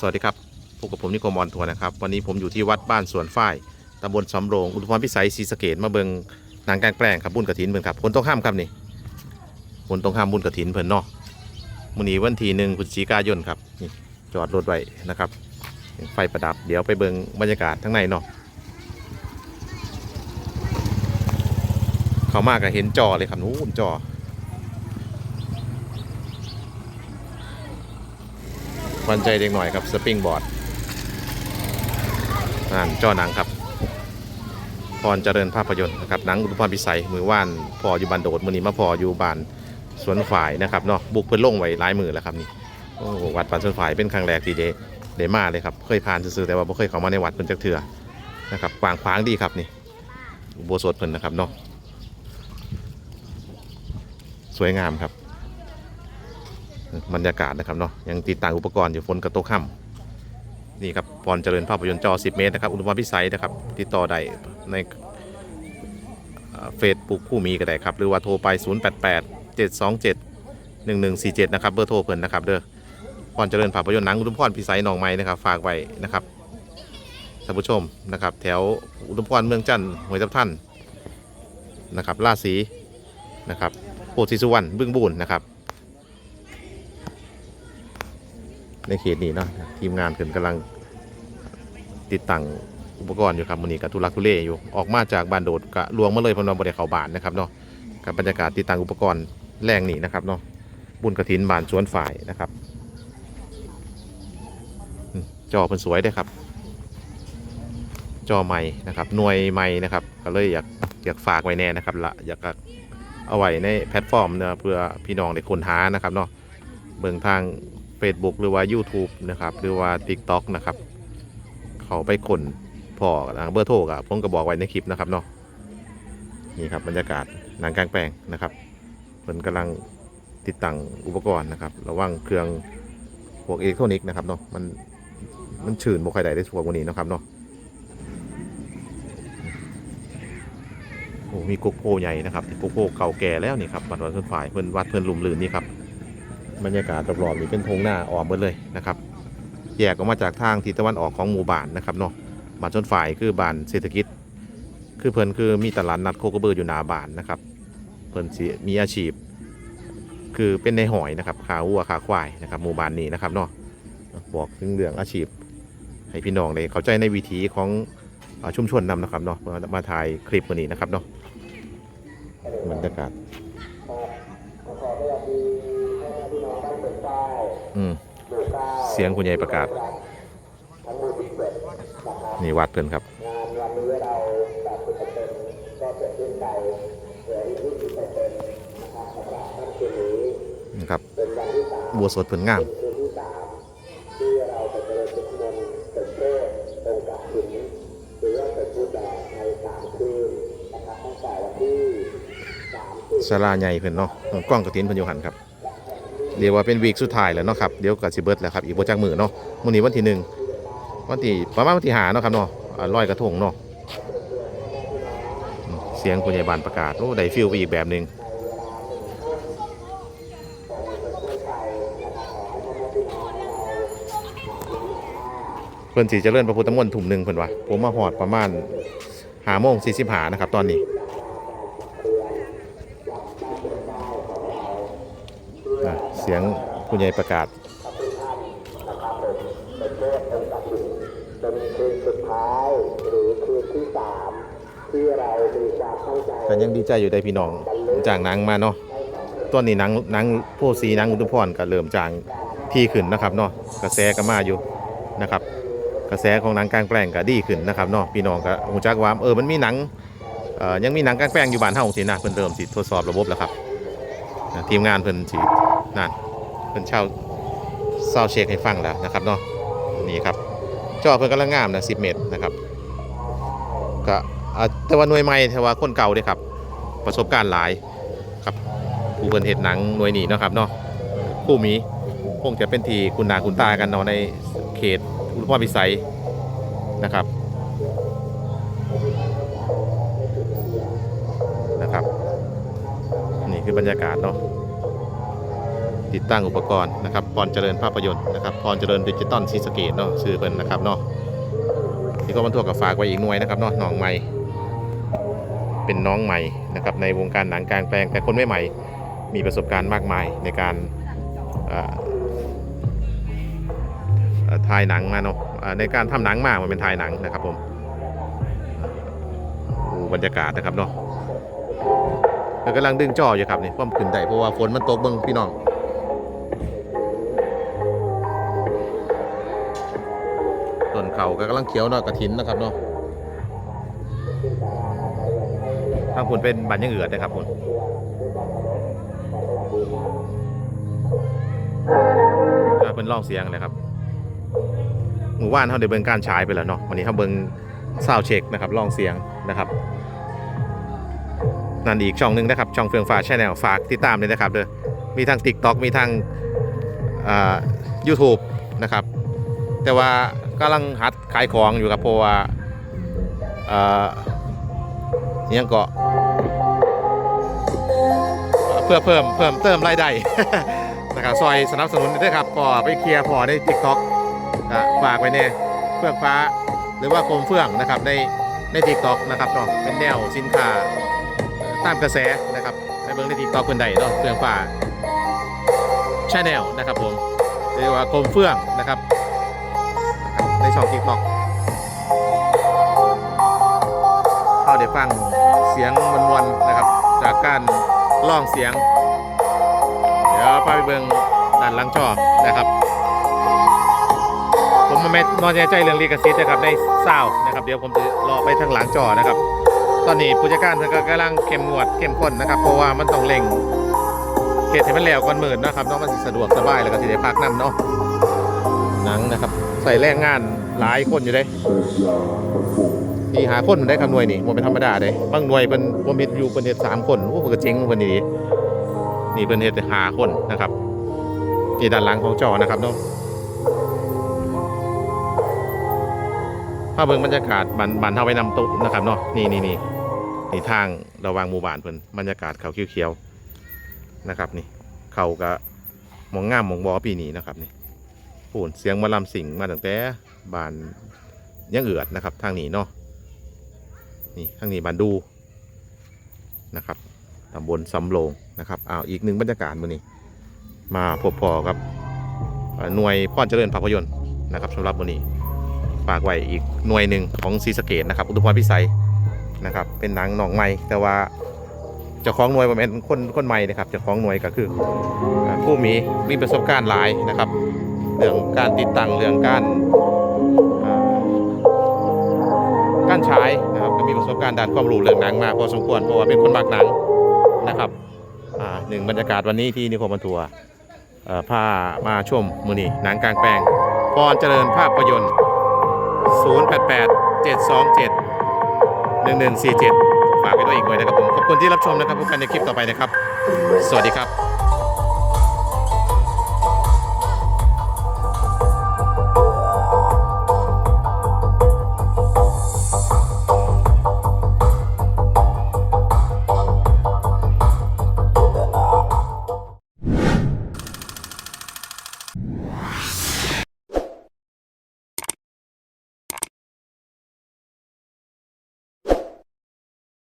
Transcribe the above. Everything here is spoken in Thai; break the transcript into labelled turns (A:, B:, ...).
A: สวัสดีครับพบกับผมนิโคมอนทัวร์นะครับ วันนี้ผมอยู่ที่วัดบ้านสวนฝ้ายตำบลสำโรง อุทุพรพิสัยศรีสะเกดมาเบิงหนางกางแปลงครับบุญกระถินเพิ่นครับคนต้องข้ามครับนี่คนต้องข้ามบุญกระถินเพิ่นเนาะมื้อนี้วันที่หนึ่งพฤศจิกายนครับนี่จอดรถไว้นะครับ ไฟประดับเดี๋ยวไปเบิงบรรยากาศทั้งในเนาะเขามาก็เห็นจอเลยครับนู้นจอ วันใจเด็กหน่อยครับสปริงบอร์ดนั่นจอหนังครับพรเจริญภาพยนตร์นะครับหนังอุปพรพิสัยมือว่านพออยู่บานโดดมือนี้มาพออยู่บานสวนฝ่ายนะครับเนาะบุกเพิ่อนล่งไว้หลายมือแล้วครับนี่โอ้วัดบานสวนฝ่ายเป็นครั้งแรกที่เดเดมาเลยครับเคยผ่านซื่อแต่ว่าไม่เคยเข้ามาในวัดเพิ่นจักเถื่อนะครับกว้างขวางดีครับนี่อุโบสถเพิ่นนะครับเนาะสวยงามครับ บรรยากาศนะครับเนาะยังติดตั้งอุปกรณ์อยู่ฝนกระตกค่ำนี่ครับพรเจริญภาพยนตร์จอ 10 เมตรนะครับอุดมพิสัยนะครับติดต่อได้ในเฟซบุ๊กคู่มีก็ได้ครับ หรือว่าโทรไป 088 727 1147 นะครับ เบอร์โทรเพิ่นนะครับเด้อพรเจริญภาพยนตร์หนังอุดมพรพิสัยหนองไม้นะครับ ฝากไว้นะครับท่านผู้ชมนะครับ แถวอุดมพรเมืองจันทร์หวยทับท่านนะครับลาสีนะครับโพธิสุวรรณบึ้งบูนนะครับ ในเขตนี้เนาะทีมงานเพิ่นกำลังติดตั้งอุปกรณ์อยู่ครับมื้อนี้กับทุลักทุเลอยู่ออกมาจากบ้านโดดกะลวงมาเลยเพนว่าบ่ได้เข้าบ้านนะครับเนาะกับบรรยากาศติดตั้งอุปกรณ์แรงนี่นะครับเนาะบุญกระถินบานสวนฝ่ายนะครับจอเพิ่นสวยได้ครับ จอใหม่นะครับหน่วยใหม่นะครับ ก็เลยอยากอยากฝากไว้แน่นะครับละอยากเอาไว้ในแพลตฟอร์มเนะเพื่อพี่น้องได้ค้นหานะครับเนาะเบิ่งทาง Facebook หรือว่า YouTube นะครับ หรือว่า TikTok นะครับ เขาไปคนพอนะเบอร์โทรกับผมก็บอกไว้ในคลิปนะครับเนาะนี่ครับบรรยากาศหนังกลางแปลงนะครับเพิ่นกำลังติดตั้งอุปกรณ์นะครับ ระวังเครื่องพวกอิเล็กทรนิกนะครับเนาะมันมันชื่นบ่ค่อยได้ได้พวกวันนี้นะครับเนาะโอ้มีกุ๊กโพใหญ่นะครับกุ๊กโพเก่าแก่แล้วนี่ครับบัดวันสุดฝ่ายเพิ่อนวัดเพิ่อนลุมลื่นนี่ครับ บรรยากาศรอบๆนี่เป็นทงหน้าออมหมดเลยนะครับ แยกออกมาจากทางทิศตะวันออกของหมู่บ้านนะครับเนาะบ้านชนฝ่ายคือบ้านเศรษฐกิจ คือเพิ่นคือมีตลาดนัดโคกระเบืออยู่หน้าบ้านนะครับเพิ่นสิมีอาชีพ คือเป็นในหอยนะครับขาวัวขาควายนะครับหมู่บ้านนี้นะครับเนาะบอกถึงเรื่องอาชีพ ให้พี่น้องได้เข้าใจในวิถีของอชุมชนนำนะครับเนาะมาถ่ายคลิปวันนี้นะครับเนาะบรรยากาศ อืมเสียงคุณยายประกาศ นี่วัดเพิ่อนครับนะครับบัวสดเพิ่อนงามสลาใหญ่เพิ่อนเนาะกล้องกระถินเพิ่นอยู่หันครับ เรียกว่าเป็นวีคสุดท้ายแล้วเนาะครับเดี๋ยวก็สิเบิร์ดแล้วครับอีกโบ่จักมือเนาะมื้อนี้วันที่หนึ่งวันที่ประมาณวันที่ห้าเนาะครับเนาะอ่าลอยกระทงเนาะเสียงคุณยายบานประกาศโอ้ได้ฟิลไปอีกแบบหนึ่งเพิ่นสิเจริญพระพุทธมนต์ถุ่มหนึ่งเพิ่นว่าผมมาหอดประมาณหาโมงสี่สิบหานะครับตอนนี้ อะเสียงคุณยายประกาศ
B: เป็นคืนสุดท้ายหรือคืนที่สามที่เรามีความเข้าใจ
A: ก็ยังดีใจอยู่ได้พี่น้องจ้างหนังมาเนาะตอนนี้หนังหนังโพสีหนังอุทุมพรก็เริ่มจ้างที่ขึ้นนะครับเนาะกระแสก็มาอยู่นะครับ กระแสของหนังกลางแปลงก็ดีขึ้นนะครับเนาะพี่น้องก็หูจักว่าเออมันมีหนังเอ่อยังมีหนังกลางแปลงอยู่บ้านเฮาสินะเพิ่นเริ่มสิทดสอบระบบแล้วครับนะ ทีมงานเพิ่นสินั่นเพิ่นเช่าเซาเช็คให้ฟังแล้วนะครับเนาะนี่ครับจอเพิ่นกำลังงามนะ10เมตรนะครับก็แต่ว่าหน่วยใหม่แต่ว่าคนเก่าเด้ครับ ประสบการณ์หลายครับผู้เพิ่นเฮ็ดหนังหน่วยนี้นะครับเนาะผู้มีคงจะเป็นที่คุณนาคุณตากันเนาะในเขตอุทุมพรพิสัยนะครับ บรรยากาศเนาะติดตั้งอุปกรณ์นะครับพรเจริญภาพยนตร์นะครับพรเจริญดิจิตอลซีสเกตเนาะชื่อเพิ่นนะครับเนาะที่ก็บรรทุกกับฝากไว้อีกหน่วยนะครับเนาะน้องใหม่เป็นน้องใหม่นะครับในวงการหนังกลางแปลงแต่คนไม่ใหม่มีประสบการณ์มากมายในการถ่ายหนังมาเนาะในการทำหนังมากมันเป็นถ่ายหนังนะครับผมบรรยากาศนะครับเนาะ กำลังดึงจ่ออยู่ครับนี่ความขึ้นได้เพราะว่าฝนมันตกเบิ่งพี่น้องต้นเขาก็กำลังเขียวเนาะกระถินนะครับเนาะทางคุณเป็นบันยังเอือดนะครับคุณก็เป็นลองเสียงเลยครับหมู่บ้านเขาได้เบิ่งการฉายไปแล้วเนาะวันนี้เขาเบิ่งซาวเช็คนะครับลองเสียงนะครับ นั่นอีกช่องหนึ่งนะครับ ช่องเฟืองฟ้าชแนลฝากติดตามเลยนะครับเด้อมีทาง TikTok มีทางอ่า YouTube นะครับ แต่ว่ากำลังหัดขายของอยู่ครับเพราะว่าอ่าอิหยังก็เพื่อเพิ่มเพิ่มเติมรายได้นะครับซอยสนับสนุนด้วยครับก็ไปเคลียร์พอใน TikTok อะฝากไว้เนี่ยเฟื่องฟ้าหรือว่าโคมเฟื่องนะครับในใน TikTok นะครับเนาะเป็นแนวสินค้า ตามกระแสนะครับในเบื้องใน TikTok คนใดเนาะเฟื่องฟ้าชาแนลนะครับผมหรือว่าโคมเฟื่องนะครับในช่อง TikTok เข้าได้ฟังเสียงมวลๆนะครับ จากการล่องเสียง เดี๋ยวไปเบิ่งด้านหลังจอนะครับ ผมมาไม่นอนใจเรื่องลีกซิตนะครับในเศร้านะครับ เดี๋ยวผมจะรอไปทางหลังจอนะครับ ตอนนี้ผู้จัดการเพิ่นก็กำลังเข้มงวดเข้มข้นนะครับ เพราะว่ามันต้องเร่งเขตให้มันแล้วก่อนหมื่นนะครับเนาะมันสะดวกสบายแล้วก็สิได้พักนํเนาะหนังนะครับ ใส่แรงงานหลายคนอยู่เด้ที่หาคนมันได้คำหน่วยนี่มันเป็นธรรมดาเด้บางหน่วยเป็นผมเห็นอยู่เป็นเฮ็ดสามคนโอ้เพิ่นก็เจ๋งเพิ่นนี่นี่เป็นเฮ็ดหาคนนะครับนี่ด้านหลังของจอนะครับเนาะถ้าเบิ่งบรรยากาศบันบันเท่าไปนำตุนะครับเนาะนี่นี่นี่ นี่ทางระวางหมู่บ้านเพิ่นบรรยากาศเขาเขียวๆนะครับนี่เขาก็มองงามมองบอปีนี้นะครับนี่ปูนเสียงมาลำสิงมาตั้งแต่บ้านยังเอือดนะครับ ทางนี้เนาะนี่ทางนี้บ้านดูนะครับตำบลสำโรงนะครับอ้าวอีกหนึ่งบรรยากาศมื้อนี้มาพบพอกับหน่วยพรเจริญภาพยนตร์นะครับสำหรับมื้อนี้ฝากไว้อีกหน่วยหนึ่งของศรีสเกดนะครับ อุทุพรพิสัย นะครับ เป็นหนังหนองใหม่แต่ว่าเจ้าของหน่วยบ่แม่นคนคนใหม่นะครับเจ้าของหน่วยก็คือผู้มีมีประสบการณ์หลายนะครับเรื่องการติดตั้งเรื่องการการใช้นะครับก็มีประสบการณ์ด้านความรู้เรื่องหนังมาพอสมควรเพราะว่าเป็นคนมักหนังนะครับหนึ่งบรรยากาศวันนี้ที่นิคมบันทัวร์เอ่อพามาชมมือนีหนังกลางแปลงพรเจริญภาพยนตร์ 088 727 1147 ฝากไว้ด้วยอีกหน่อยนะครับผม ขอบคุณที่รับชมนะครับพบกันในคลิปต่อไปนะครับ สวัสดีครับ